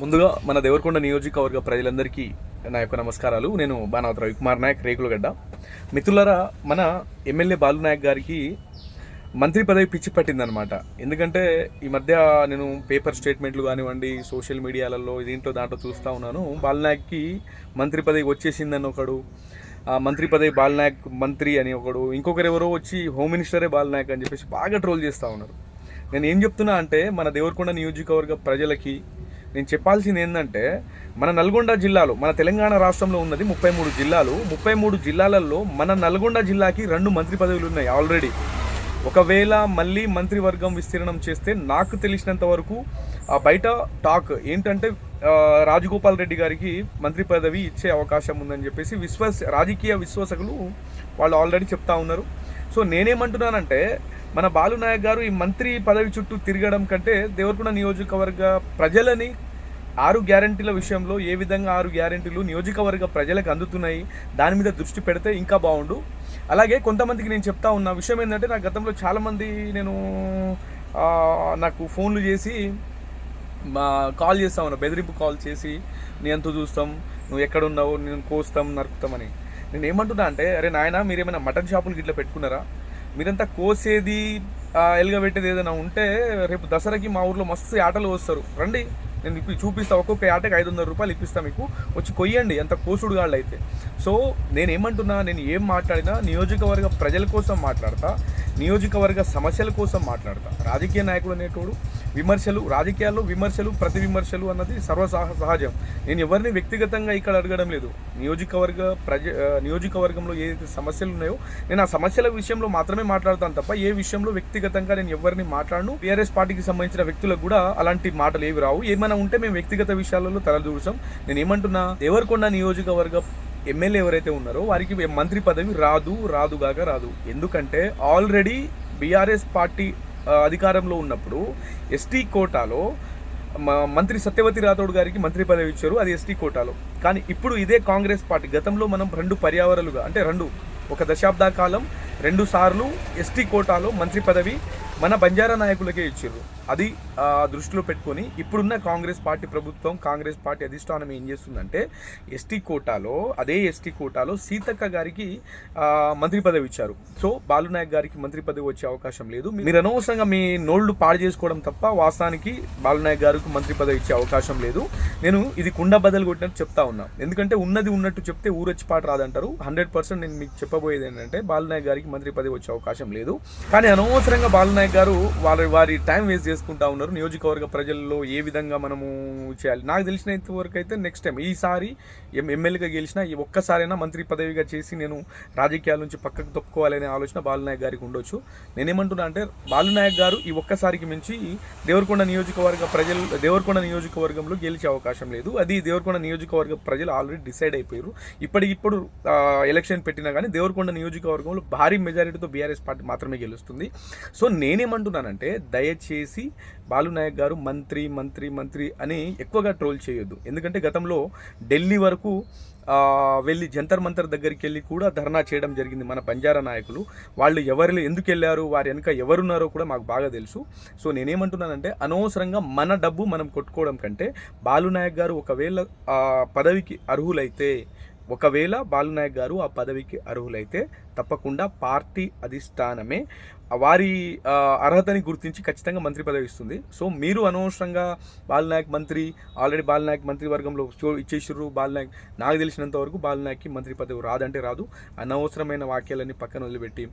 ముందుగా మన దేవరకొండ నియోజకవర్గ ప్రజలందరికీ నా యొక్క నమస్కారాలు. నేను బాణావత్ రవికుమార్ నాయక్ రేకులగడ్డ. మిత్రులరా మన ఎమ్మెల్యే బాలు నాయక్ గారికి మంత్రి పదవి పిచ్చి పట్టిందనమాట ఎందుకంటే ఈ మధ్య నేను పేపర్ స్టేట్మెంట్లు కానివ్వండి సోషల్ మీడియాలలో దీంట్లో దాంట్లో చూస్తూ ఉన్నాను. బాలనాయక్కి మంత్రి పదవి వచ్చేసిందని ఒకడు మంత్రి పదవి బాలనాయక్ మంత్రి అని ఒకడు ఇంకొకరు ఎవరో వచ్చి హోమ్ మినిస్టరే బాలనాయక్ అని చెప్పేసి బాగా ట్రోల్ చేస్తూ ఉన్నారు. నేను ఏం చెప్తున్నా అంటే మన దేవరకొండ నియోజకవర్గ ప్రజలకి నేను చెప్పాల్సింది ఏంటంటే మన నల్గొండ జిల్లాలో మన తెలంగాణ రాష్ట్రంలో ఉన్నది ముప్పై మూడు జిల్లాలు. ముప్పై మూడు జిల్లాలలో మన నల్గొండ జిల్లాకి రెండు మంత్రి పదవులు ఉన్నాయి ఆల్రెడీ. ఒకవేళ మళ్ళీ మంత్రివర్గం విస్తీర్ణం చేస్తే నాకు తెలిసినంత వరకు ఆ బయట టాక్ ఏంటంటే రాజగోపాల్ రెడ్డి గారికి మంత్రి పదవి ఇచ్చే అవకాశం ఉందని చెప్పేసి విశ్వాస రాజకీయ విశ్వాసకులు వాళ్ళు ఆల్రెడీ చెప్తా ఉన్నారు. సో నేనేమంటున్నానంటే మన బాలు నాయక్ గారు ఈ మంత్రి పదవి చుట్టూ తిరగడం కంటే దేవరకొండ నియోజకవర్గ ప్రజలని ఆరు గ్యారంటీల విషయంలో ఏ విధంగా ఆరు గ్యారంటీలు నియోజకవర్గ ప్రజలకు అందుతున్నాయి దాని మీద దృష్టి పెడితే ఇంకా బాగుండు. అలాగే కొంతమందికి నేను చెప్తా ఉన్న విషయం ఏంటంటే నా గతంలో చాలామంది నేను నాకు ఫోన్లు చేసి మా కాల్ చేస్తా ఉన్నా బెదిరింపు కాల్ చేసి నీ ఎంత చూస్తాం నువ్వు ఎక్కడున్నావు నేను కోస్తాం నరుకుతామని నేను ఏమంటున్నా అంటే అరే నాయన మీరేమైనా మటన్ షాపులు గిట్లా పెట్టుకున్నారా? మీరంతా కోసేది ఎలుగబెట్టేది ఏదైనా ఉంటే రేపు దసరాకి మా ఊర్లో మస్తు ఆటలు వస్తారు రండి నేను ఇప్పి చూపిస్తా. ఒక్కొక్క ఆటకి ఐదు వందల రూపాయలు ఇప్పిస్తా మీకు. వచ్చి కొయ్యండి ఎంత కోసుడు గాళ్ళు అయితే. సో నేను ఏమంటున్నా నేను ఏం మాట్లాడినా నియోజకవర్గ ప్రజల కోసం మాట్లాడతా నియోజకవర్గ సమస్యల కోసం మాట్లాడతా. రాజకీయ నాయకుడు అనేటోడు విమర్శలు రాజకీయాల్లో విమర్శలు ప్రతి విమర్శలు అన్నది సర్వసహ సహజం. నేను ఎవరిని వ్యక్తిగతంగా ఇక్కడ అడగడం లేదు. నియోజకవర్గ ప్రజ నియోజకవర్గంలో ఏదైతే సమస్యలు ఉన్నాయో నేను ఆ సమస్యల విషయంలో మాత్రమే మాట్లాడతాను తప్ప ఏ విషయంలో వ్యక్తిగతంగా నేను ఎవరిని మాట్లాడను టీఆర్ఎస్ పార్టీకి సంబంధించిన వ్యక్తులకు కూడా అలాంటి మాటలు ఏవి రావు. ఏమైనా ఉంటే మేము వ్యక్తిగత విషయాలలో తలదూరుసాం నేను ఏమంటున్నా దేవరకొండ నియోజకవర్గ ఎమ్మెల్యే ఎవరైతే ఉన్నారో వారికి మంత్రి పదవి రాదు రాదుగాక రాదు. ఎందుకంటే ఆల్రెడీ బీఆర్ఎస్ పార్టీ అధికారంలో ఉన్నప్పుడు ఎస్టీ కోటాలో మ- మంత్రి సత్యవతి రాథోడ్ గారికి మంత్రి పదవి ఇచ్చారు అది ఎస్టీ కోటాలో. కానీ ఇప్పుడు ఇదే కాంగ్రెస్ పార్టీ గతంలో మనం రెండు పర్యావరణలుగా అంటే రెండు ఒక దశాబ్ద కాలం రెండు సార్లు ఎస్టీ కోటాలో మంత్రి పదవి మన బంజారా నాయకులకే ఇచ్చారు అది దృష్టిలో పెట్టుకొని ఇప్పుడున్న కాంగ్రెస్ పార్టీ ప్రభుత్వం కాంగ్రెస్ పార్టీ అధిష్టానం ఏం చేస్తుందంటే ఎస్టీ కోటాలో అదే ఎస్టీ కోటాలో సీతక్క గారికి మంత్రి పదవి ఇచ్చారు. సో బాలునాయక్ గారికి మంత్రి పదవి వచ్చే అవకాశం లేదు. మీరు అనవసరంగా మీ నోళ్ళు పాడు చేసుకోవడం తప్ప వాస్తవానికి బాలునాయక్ గారికి మంత్రి పదవి ఇచ్చే అవకాశం లేదు. నేను ఇది కుండ బదలు కొట్టినట్టు చెప్తా ఉన్నా. ఎందుకంటే ఉన్నది ఉన్నట్టు చెప్తే ఊరొచ్చి పాట రాదంటారు. హండ్రెడ్ పర్సెంట్ నేను మీకు చెప్పబోయేది ఏంటంటే బాలునాయక్ గారికి మంత్రి పదవి వచ్చే అవకాశం లేదు. కానీ అనవసరంగా బాలునాయక్ గారు వాళ్ళు వారి టైం వేస్ట్ చేసుకుంటా ఉన్నారు. నియోజకవర్గ ప్రజల్లో ఏ విధంగా మనము చేయాలి? నాకు తెలిసినంత వరకు అయితే నెక్స్ట్ టైం ఈసారి ఎమ్మెల్యేగా గెలిచిన ఈ ఒక్కసారైనా మంత్రి పదవిగా చేసి నేను రాజకీయాల నుంచి పక్కకు తప్పుకోవాలనే ఆలోచన బాలునాయక్ గారికి ఉండొచ్చు. నేనేమంటున్నా అంటే బాలునాయక్ గారు ఈ ఒక్కసారికి మించి దేవరకొండ నియోజకవర్గ ప్రజలు దేవరకొండ నియోజకవర్గంలో గెలిచే అవకాశం లేదు. అది దేవరకొండ నియోజకవర్గ ప్రజలు ఆల్రెడీ డిసైడ్ అయిపోయారు. ఇప్పటికిప్పుడు ఎలక్షన్ పెట్టినా కానీ దేవరకొండ నియోజకవర్గంలో భారీ మెజారిటీతో బీఆర్ఎస్ పార్టీ మాత్రమే గెలుస్తుంది. సో నేను నేనేమంటున్నానంటే దయచేసి బాలునాయక్ గారు మంత్రి మంత్రి మంత్రి అని ఎక్కువగా ట్రోల్ చేయొద్దు. ఎందుకంటే గతంలో ఢిల్లీ వరకు వెళ్ళి జంతర్ మంతర్ దగ్గరికి వెళ్ళి కూడా ధర్నా చేయడం జరిగింది మన బంజారా నాయకులు. వాళ్ళు ఎవరు ఎందుకు వెళ్ళారు వారి వెనుక ఎవరున్నారో కూడా మాకు బాగా తెలుసు. సో నేనేమంటున్నానంటే అనవసరంగా మన డబ్బు మనం కొట్టుకోవడం కంటే బాలునాయక్ గారు ఒకవేళ పదవికి అర్హులైతే ఒకవేళ బాలునాయక్ గారు ఆ పదవికి అర్హులైతే తప్పకుండా పార్టీ అధిష్టానమే. వారి అర్హతని గుర్తించి ఖచ్చితంగా మంత్రి పదవి ఇస్తుంది. సో మీరు అనవసరంగా బాలనాయక్ మంత్రి ఆల్రెడీ బాలనాయక్ మంత్రివర్గంలో చో- ఇచ్చేసిర్రు బాలనాయక్. నాకు తెలిసినంత వరకు బాలనాయక్కి మంత్రి పదవి రాదంటే రాదు. అనవసరమైన వాక్యాలన్నీ పక్కన వదిలిపెట్టి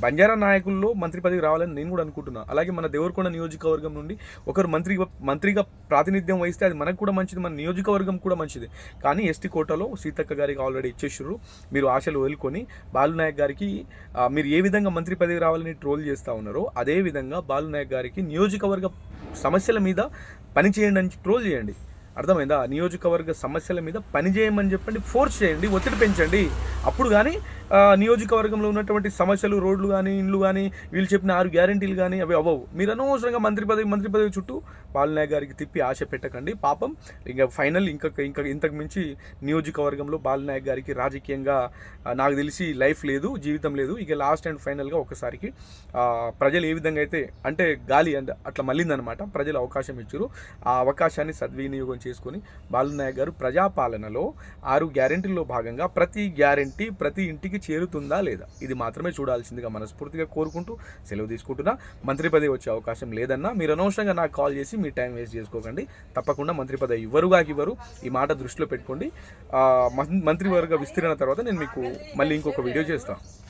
బంజారా నాయకుల్లో మంత్రి పదవి రావాలని నేను కూడా అనుకుంటున్నాను అలాగే మన దేవరకొండ నియోజకవర్గం నుండి ఒకరు మంత్రి మంత్రిగా ప్రాతినిధ్యం వహిస్తే అది మనకు కూడా మంచిది మన నియోజకవర్గం కూడా మంచిది. కానీ ఎస్టీ కోటాలో సీతక్క గారికి ఆల్రెడీ ఇచ్చేసారు మీరు ఆశలు వదులుకొని బాలునాయక్ గారికి మీరు ఏ విధంగా మంత్రి పదవి రావాలని ట్రోల్ చేస్తూ ఉన్నారో అదే విధంగా బాలునాయక్ గారికి నియోజకవర్గ సమస్యల మీద పని చేయండి అని ట్రోల్ చేయండి. అర్థమైందా? నియోజకవర్గ సమస్యల మీద పని చేయమని చెప్పండి ఫోర్స్ చేయండి ఒత్తిడి పెంచండి. అప్పుడు కానీ నియోజకవర్గంలో ఉన్నటువంటి సమస్యలు రోడ్లు కానీ ఇండ్లు కానీ వీళ్ళు చెప్పిన ఆరు గ్యారంటీలు కానీ అవి అవ్వవు. మీరు అనవసరంగా మంత్రి పదవి మంత్రి పదవి చుట్టూ బాలనాయ్ గారికి తిప్పి ఆశ పెట్టకండి. పాపం ఇంకా ఫైనల్ ఇంకా ఇంకా ఇంతకు మించి నియోజకవర్గంలో బాలనాయక్ గారికి రాజకీయంగా నాకు తెలిసి లైఫ్ లేదు జీవితం లేదు. ఇక లాస్ట్ అండ్ ఫైనల్గా ఒకసారికి ప్రజలు ఏ విధంగా అయితే అంటే గాలి అంటే అట్లా మళ్ళిందనమాట. ప్రజలు అవకాశం ఇచ్చారు. ఆ అవకాశాన్ని సద్వినియోగం చేసుకొని బాలునాయక్ గారు ప్రజాపాలనలో ఆరు గ్యారెంటీల్లో భాగంగా ప్రతి గ్యారెంటీ ప్రతి ఇంటికి చేరుతుందా లేదా? ఇది మాత్రమే చూడాల్సిందిగా మనస్ఫూర్తిగా కోరుకుంటూ సెలవు తీసుకుంటున్నా. మంత్రి పదవి వచ్చే అవకాశం లేదన్నా మీరు అనవసరంగా నాకు కాల్ చేసి మీ టైం వేస్ట్ చేసుకోకండి. తప్పకుండా మంత్రి పదవి ఇవ్వరుగా ఇవ్వరు. ఈ మాట దృష్టిలో పెట్టుకోండి. మం- మంత్రివర్గ విస్తరణ తర్వాత నేను మీకు మళ్ళీ ఇంకొక వీడియో చేస్తాను